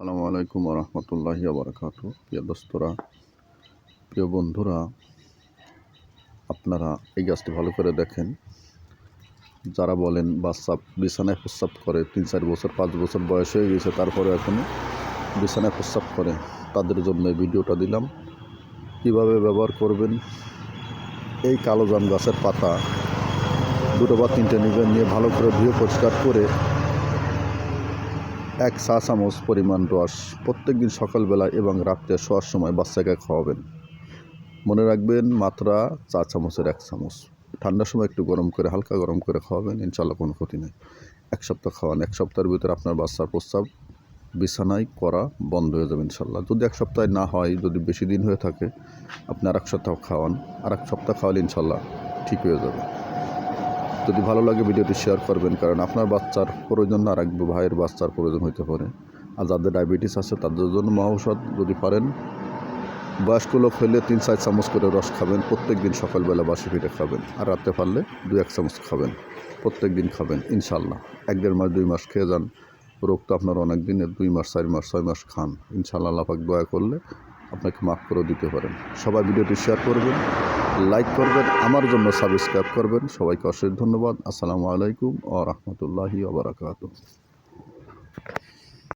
আসসালামু আলাইকুম রহমতুল্লাহি বারকাত প্রিয় দোস্তরা, প্রিয় বন্ধুরা, আপনারা এই গাছটি ভালো করে দেখেন। যারা বলেন, বাচ্চা বিছানায় প্রস্রাব করে, তিন চার বছর, পাঁচ বছর বয়স হয়ে গেছে, তারপরে এখনও বিছানায় প্রস্রাব করে, তাদের জন্য ভিডিওটা দিলাম। কীভাবে ব্যবহার করবেন? এই কালো জাম গাছের পাতা দুটো বা তিনটে নেবেন নিয়ে ভালো করে ধুয়ে পরিষ্কার করে এক চা চামচ পরিমাণ রস প্রত্যেক দিন সকালবেলা এবং রাত্রে শোয়ার সময় বাচ্চাকে খাওয়াবেন। মনে রাখবেন, মাত্রা চা চামচের এক চামচ। ঠান্ডার সময় একটু গরম করে, হালকা গরম করে খাওয়াবেন ইনশাল্লাহ কোনো ক্ষতি নেই। এক সপ্তাহ খাওয়ান। এক সপ্তাহের ভিতরে আপনার বাচ্চার প্রস্রাব বিছানায় করা বন্ধ হয়ে যাবে ইনশাল্লাহ যদি এক সপ্তাহে না হয়, যদি বেশি দিন হয়ে থাকে আপনি আর এক সপ্তাহ খাওয়ান। আর এক সপ্তাহ খাওয়ালে ইনশাল্লাহ ঠিক হয়ে যাবে। যদি ভালো লাগে ভিডিওটি শেয়ার করবেন, কারণ আপনার বাচ্চার প্রয়োজন না এক ভাইয়ের বাচ্চার প্রয়োজন হতে পারে। আর যাদের ডায়াবেটিস আছে, তাদের জন্য মহা ঔষধ যদি পারেন, বয়স্ক লোক হলে তিন চার চামচ করে রস খাবেন প্রত্যেক দিন সকালবেলা বাসি ফিটে খাবেন, আর রাতে পারলে দু এক চামচ খাবেন প্রত্যেক দিন খাবেন ইনশাল্লাহ এক দেড় মাস, দুই মাস খেয়ে যান, রোগ তো আপনার অনেক দিনের, দুই মাস, চার মাস, ছয় মাস খান। ইনশাল্লাহ আল্লাপাক দয়া করলে আপনাকে মাফ করে দিতে পারেন। সবাই ভিডিওটি শেয়ার করবেন। লাইক করবেন আমার জন্য সাবস্ক্রাইব করবেন। সবাইকে অশেষ ধন্যবাদ। আসসালামু আলাইকুম ও রহমতুল্লাহি ওবরাকাতু